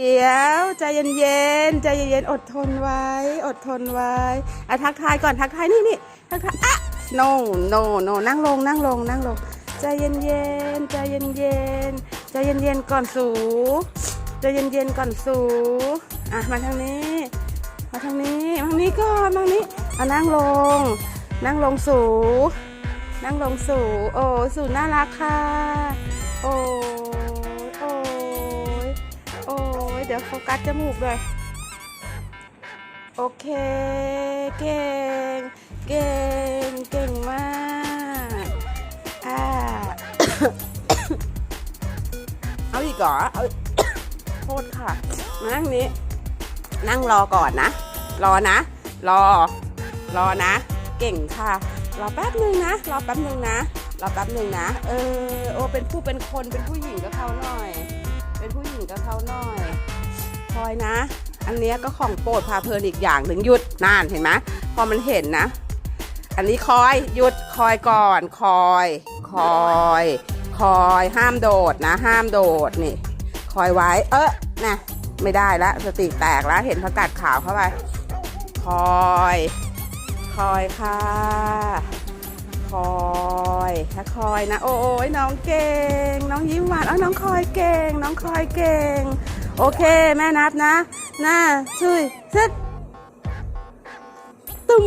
เดี๋ยวใจเย็นๆใจเย็นๆอดทนไว้ อดทนไว้อะทักทายก่อนทักทายนี่นี่ทักทายอะ no no no นั่งลงนั่งลงนั่งลงใจเย็นๆใจเย็นๆใจเย็นๆก่อนสูใจเย็นๆก่อนสูอะมาทางนี้ มาทางนี้มาทางนี้ก่อนมาทางนี้อะนั่งลง นั่งลงสูนั่งลงสูโอ้สูน่ารักค่ะโอ้ ดี๋ยวโฟกัสจมูกเลยโอเค เก่ง เก่ง เก่งมาก อ่า เอาอีกเหรอ เอาโทษค่ะ นั่งนี้ นั่งรอก่อนนะ รอนะ รอ รอนะ เก่งค่ะ รอแป๊บหนึ่งนะ รอแป๊บหนึ่งนะ รอแป๊บหนึ่งนะ เออ โอเป็นผู้เป็นคน เป็นผู้หญิงกับเขาหน่อย อยนะ อันเนี้ยก็ของโปรดพาเพลินอีกอย่างหนึ่งหยุดนานเห็นไหมพอมันเห็นนะ อันนี้คอยหยุดคอยก่อนคอยคอยคอยห้ามโดดนะ ห้ามโดดนี่คอยไว้เออนะไม่ได้ละสติแตกแล้วเห็นผักกาดขาวเข้าไปคอย คอยค่ะ คอย ถ้าคอยนะ โอ้ยน้องเก่ง น้องยิ้มหวานเอ้าน้องคอยเก่ง น้องคอยเก่ง โอเค แม่นับนะหน้าช่วยซึดตุ้ม